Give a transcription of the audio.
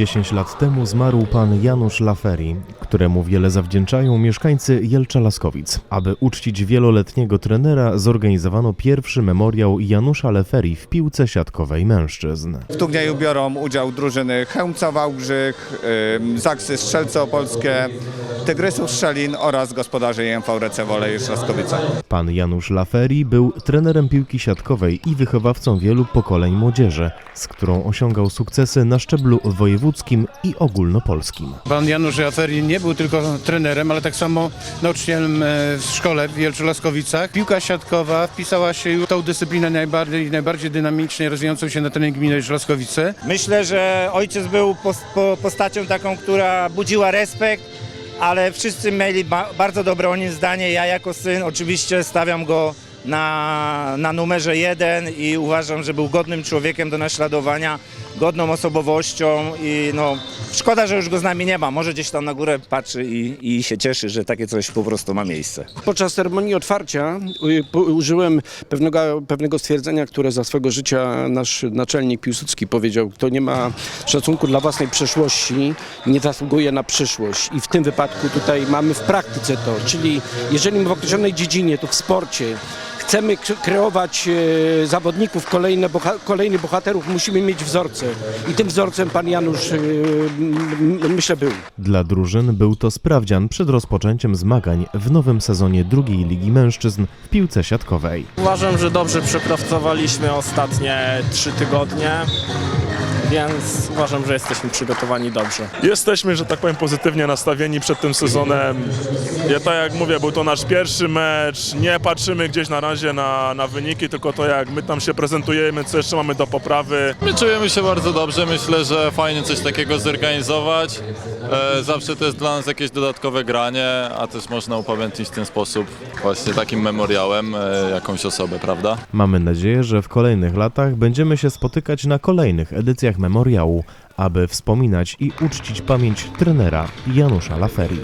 10 lat temu zmarł pan Janusz Laferi, któremu wiele zawdzięczają mieszkańcy Jelcza Laskowic. Aby uczcić wieloletniego trenera, zorganizowano pierwszy memoriał Janusza Laferi w piłce siatkowej mężczyzn. W turnieju biorą udział drużyny Chełmca Wałbrzych, Zaksy Strzelce Opolskie, Tygrysów Strzelin oraz gospodarze IMV Wolej Szlaskowice. Pan Janusz Laferi był trenerem piłki siatkowej i wychowawcą wielu pokoleń młodzieży, z którą osiągał sukcesy na szczeblu wojewódzkim i ogólnopolskim. Pan Janusz Jaferi nie był tylko trenerem, ale tak samo nauczycielem e, w szkole w Wielczu Laskowicach. Piłka siatkowa wpisała się w tą dyscyplinę najbardziej, najbardziej dynamicznie rozwijającą się na terenie gminy Wielcz Laskowice. Myślę, że ojciec był pos- po- postacią taką, która budziła respekt, ale wszyscy mieli ba- bardzo dobre o nim zdanie. Ja jako syn oczywiście stawiam go na, na numerze jeden i uważam, że był godnym człowiekiem do naśladowania, godną osobowością i no, szkoda, że już go z nami nie ma. Może gdzieś tam na górę patrzy i, i się cieszy, że takie coś po prostu ma miejsce. Podczas ceremonii otwarcia y, użyłem pewnego, pewnego stwierdzenia, które za swego życia nasz naczelnik Piłsudski powiedział, kto nie ma szacunku dla własnej przeszłości, nie zasługuje na przyszłość. I w tym wypadku tutaj mamy w praktyce to, czyli jeżeli w określonej dziedzinie, to w sporcie, chcemy kreować e, zawodników, kolejne boha, kolejnych bohaterów, musimy mieć wzorce. I tym wzorcem pan Janusz, e, myślę, był. Dla drużyn był to sprawdzian przed rozpoczęciem zmagań w nowym sezonie drugiej Ligi Mężczyzn w piłce siatkowej. Uważam, że dobrze przepracowaliśmy ostatnie trzy tygodnie, więc uważam, że jesteśmy przygotowani dobrze. Jesteśmy, że tak powiem, pozytywnie nastawieni przed tym sezonem. Ja tak jak mówię, był to nasz pierwszy mecz. Nie patrzymy gdzieś na razie na, na wyniki, tylko to jak my tam się prezentujemy, co jeszcze mamy do poprawy. My czujemy się bardzo dobrze, myślę, że fajnie coś takiego zorganizować. E, zawsze to jest dla nas jakieś dodatkowe granie, a też można upamiętnić w ten sposób właśnie takim memoriałem e, jakąś osobę, prawda? Mamy nadzieję, że w kolejnych latach będziemy się spotykać na kolejnych edycjach memoriału, aby wspominać i uczcić pamięć trenera Janusza Laferi.